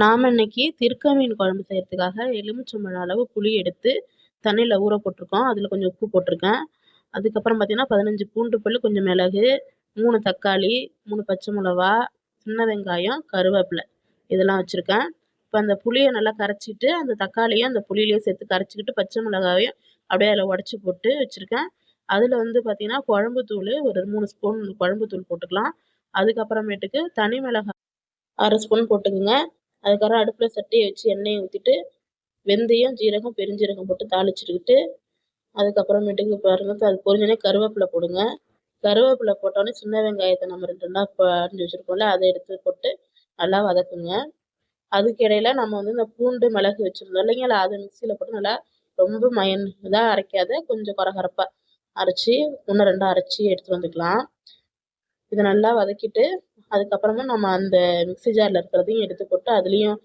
நாம் இன்னைக்கு திருக்க மீன் குழம்பு செய்கிறதுக்காக எலுமிச்சம்பழம் அளவு புளி எடுத்து தண்ணியில் ஊற போட்டிருக்கோம். அதில் கொஞ்சம் உப்பு போட்டிருக்கேன். அதுக்கப்புறம் பார்த்தீங்கன்னா பதினஞ்சு பூண்டு பல் கொஞ்சம் மிளகு மூணு தக்காளி மூணு பச்சை மிளவா சின்ன வெங்காயம் கருவேப்பிலை இதெல்லாம் வச்சுருக்கேன். இப்போ அந்த புளியை நல்லா கரைச்சிட்டு அந்த தக்காளியும் அந்த புளியிலையும் சேர்த்து கரைச்சிக்கிட்டு பச்சை மிளகாவையும் அப்படியே அதில் உடச்சி போட்டு வச்சுருக்கேன். அதில் வந்து பார்த்திங்கன்னா குழம்பு தூள் ஒரு மூணு ஸ்பூன் குழம்பு தூள் போட்டுக்கலாம். அதுக்கப்புறமேட்டுக்கு தனி மிளகாய் அரை ஸ்பூன் போட்டுக்கோங்க. அதுக்கப்புறம் அடுப்பில் சட்டியை வச்சு எண்ணெயை ஊற்றிட்டு வெந்தயம் ஜீரகம் பெருஞ்சீரகம் போட்டு தாளிச்சிட்டுக்கிட்டு அதுக்கப்புறமேட்டுக்கு பாருங்கள் அது பொரிஞ்சோடனே கருவேப்பிலை போடுங்க. கருவேப்பிலை போட்டோடனே சின்ன வெங்காயத்தை நம்ம ரெண்டு ரெண்டாக இப்போ அரிஞ்சு வச்சுருக்கோம்ல அதை எடுத்து போட்டு நல்லா வதக்குங்க. அதுக்கு இடையில நம்ம வந்து இந்த பூண்டு மிளகு வச்சுருந்தோம் இல்லைங்களா அதை மிக்சியில் போட்டு நல்லா ரொம்ப மயன் இதாக அரைக்காத கொஞ்சம் கொரகொரப்பாக அரைச்சி ஒன்று ரெண்டாக அரைச்சி எடுத்துகிட்டு வந்துக்கலாம். இதை நல்லா வதக்கிட்டு அதுக்கப்புறமா நம்ம அந்த மிக்ஸி ஜாரில் இருக்கிறதையும் எடுத்து போட்டு அதுலேயும்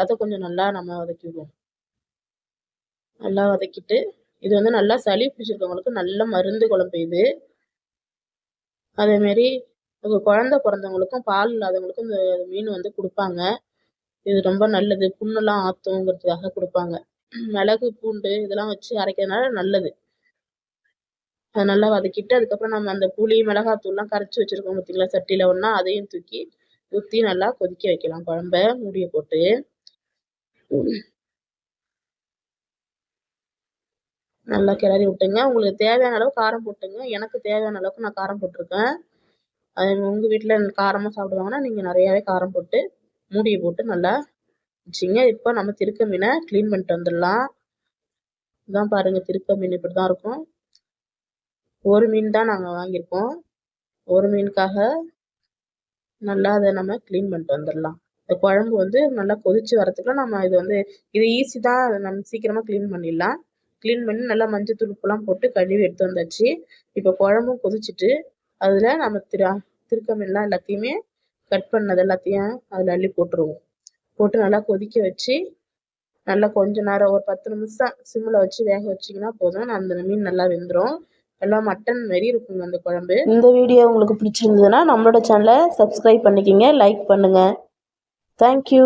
அதை கொஞ்சம் நல்லா நம்ம வதக்கிடுவோம். நல்லா வதக்கிட்டு இது வந்து நல்லா சளி பிடிச்சிருக்கவங்களுக்கு நல்ல மருந்து குழம்பு இது. அதேமாரி குழந்த பிறந்தவங்களுக்கும் பால் இல்லாதவங்களுக்கும் இந்த மீன் வந்து கொடுப்பாங்க. இது ரொம்ப நல்லது. புண்ணெல்லாம் ஆற்றுங்கிறதுக்காக கொடுப்பாங்க. மிளகு பூண்டு இதெல்லாம் வச்சு அரைக்கிறதுனால நல்லது. அதை நல்லா வதக்கிட்டு அதுக்கப்புறம் நம்ம அந்த புளி மிளகாத்தூள்லாம் கரைச்சி வச்சுருக்கோம் பார்த்தீங்களா சட்டியில் ஒன்றா அதையும் தூக்கி ஊற்றி நல்லா கொதிக்க வைக்கலாம். குழம்ப மூடியை போட்டு. நல்லா கிளறி விட்டுங்க. உங்களுக்கு தேவையான அளவு காரம் போட்டுங்க. எனக்கு தேவையான அளவுக்கு நான் காரம் போட்டிருக்கேன். அது உங்கள் வீட்டில் காரமாக சாப்பிடுவாங்கன்னா நீங்கள் நிறையாவே காரம் போட்டு மூடியை போட்டு நல்லா வச்சிங்க. இப்போ நம்ம திருக்க மீனை க்ளீன் பண்ணிட்டு வந்துடலாம். இதான் பாருங்கள் திருக்க மீன் இப்படி தான் இருக்கும். ஒரு மீன் தான் நாங்கள் வாங்கியிருக்கோம். ஒரு மீனுக்காக நல்லா அதை நம்ம க்ளீன் பண்ணிட்டு வந்துடலாம். இந்த குழம்பு வந்து நல்லா கொதித்து வரத்துக்குள்ள நம்ம இது வந்து இது ஈஸி தான். நம்ம சீக்கிரமாக க்ளீன் பண்ணிடலாம். க்ளீன் பண்ணி நல்லா மஞ்சள் துடுப்புலாம் போட்டு கழுவி எடுத்து வந்தாச்சு. இப்போ குழம்பும் கொதிச்சுட்டு அதில் நம்ம திரு திருக்க மீன்லாம் எல்லாத்தையுமே கட் பண்ணது எல்லாத்தையும் அதில் அள்ளி போட்டுருவோம். போட்டு நல்லா கொதிக்க வச்சு நல்லா கொஞ்ச நேரம் ஒரு பத்து நிமிஷம் சிம்மில் வச்சு வேக வச்சிங்கன்னா போதும். அந்த மீன் நல்லா வெந்துடும் எல்லாம் மட்டன் மாரி இருக்குங்க அந்த குழம்பு. இந்த வீடியோ உங்களுக்கு பிடிச்சிருந்ததுன்னா நம்மளோட சேனலை சப்ஸ்கிரைப் பண்ணிக்கிங்க லைக் பண்ணுங்கள் தேங்க்யூ